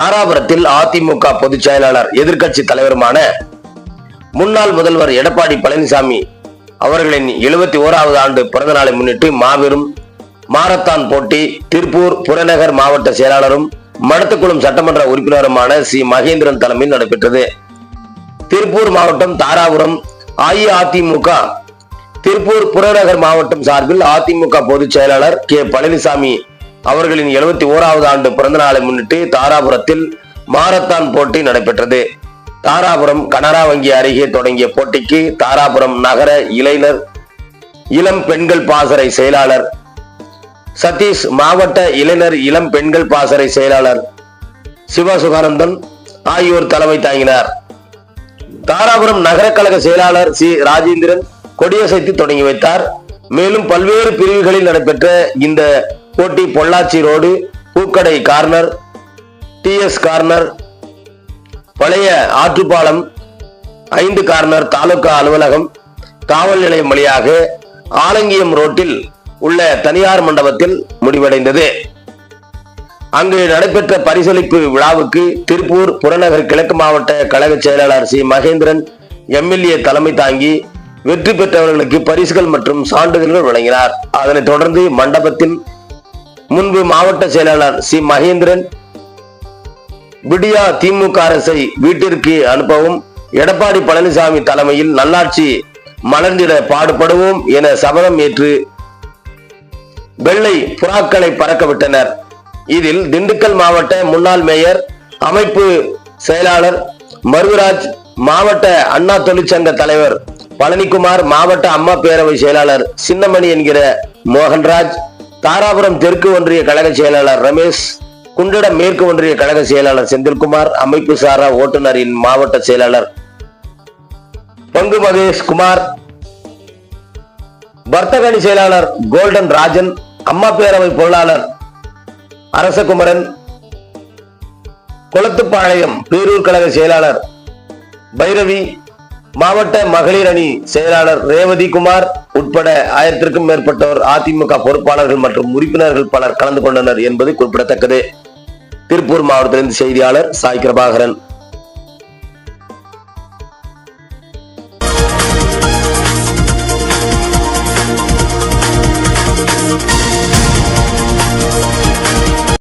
தாராபுரத்தில் அதிமுக பொதுச் செயலாளர் எதிர்க்கட்சி தலைவருமான முன்னாள் முதல்வர் எடப்பாடி பழனிசாமி அவர்களின் எழுபத்தி ஓராவது ஆண்டு பிறந்த நாளை முன்னிட்டு மாபெரும் மாரத்தான் போட்டி திருப்பூர் புறநகர் மாவட்ட செயலாளரும் மடத்துக்குளம் சட்டமன்ற உறுப்பினருமான சி. மகேந்திரன் தலைமையில் நடைபெற்றது. திருப்பூர் மாவட்டம் தாராபுரம் அஇஅதிமுக திருப்பூர் புறநகர் மாவட்டம் சார்பில் அதிமுக பொதுச் செயலாளர் கே. பழனிசாமி அவர்களின் எழுபத்தி ஓராவது ஆண்டு பிறந்த நாளை முன்னிட்டு தாராபுரத்தில் மாரத்தான் போட்டி நடைபெற்றது. தாராபுரம் கனரா வங்கி அருகே தொடங்கிய போட்டிக்கு தாராபுரம் நகர இளைஞர் இளம் பெண்கள் பாசறை செயலாளர் சதீஷ் மாவட்ட இளைஞர் இளம் பெண்கள் பாசறை செயலாளர் சிவசுகானந்தன் ஆகியோர் தலைமை தாங்கினார். தாராபுரம் நகர கழக செயலாளர் சி. ராஜேந்திரன் கொடியசைத்து தொடங்கி வைத்தார். மேலும் பல்வேறு பிரிவுகளில் நடைபெற்ற இந்த கோட்டி பொள்ளாச்சி ரோடு பூக்கடை கார்னர் டிஎஸ் கார்னர் பழைய ஆற்றுப்பாலம் ஐந்து கார்னர் தாலுகா அலுவலகம் காவல் நிலையம் வழியாக ஆலங்கியம் ரோட்டில் உள்ள தனியார் மண்டபத்தில் முடிவடைந்தது. அங்கு நடைபெற்ற பரிசளிப்பு விழாவுக்கு திருப்பூர் புறநகர் கிழக்கு மாவட்ட கழக செயலாளர் சி. மகேந்திரன் எம்எல்ஏ தலைமை தாங்கி வெற்றி பெற்றவர்களுக்கு பரிசுகள் மற்றும் சான்றிதழ்கள் வழங்கினார். அதனைத் தொடர்ந்து மண்டபத்தின் முன்பு மாவட்ட செயலாளர் சி. மகேந்திரன் விடியா திமுக அரசை வீட்டிற்கு அனுப்பவும் எடப்பாடி பழனிசாமி தலைமையில் நல்லாட்சி மலர்ந்திட பாடுபடுவோம் என சபதம் ஏற்று வெள்ளை புறாக்களை பறக்கவிட்டனர் இதில் திண்டுக்கல் மாவட்ட முன்னாள் மேயர் அமைப்பு செயலாளர் மருவராஜ் மாவட்ட அண்ணா தொழிற்சங்க தலைவர் பழனிக்குமார் மாவட்ட அம்மா பேரவை செயலாளர் சின்னமணி என்கிற மோகன்ராஜ் தாராபுரம் தெற்கு ஒன்றிய கழக செயலாளர் ரமேஷ் குண்டடம் மேற்கு ஒன்றிய கழக செயலாளர் செந்தில்குமார் அமைப்பு சாரா ஓட்டுநரின் மாவட்ட செயலாளர் பங்கு மகேஷ் குமார் வர்த்தகணி செயலாளர் கோல்டன் ராஜன் அம்மா பேரவை பொருளாளர் அரசகுமரன் குளத்துப்பாளையம் பேரூர் கழக செயலாளர் பைரவி மாவட்ட மகளிர் அணி செயலாளர் ரேவதி குமார் உட்பட ஆயிரத்திற்கும் மேற்பட்டோர் அதிமுக பொறுப்பாளர்கள் மற்றும் உறுப்பினர்கள் பலர் கலந்து கொண்டனர் என்பது குறிப்பிடத்தக்கது. திருப்பூர் மாவட்டத்திலிருந்து செய்தியாளர் சாய் கிரபாகரன்.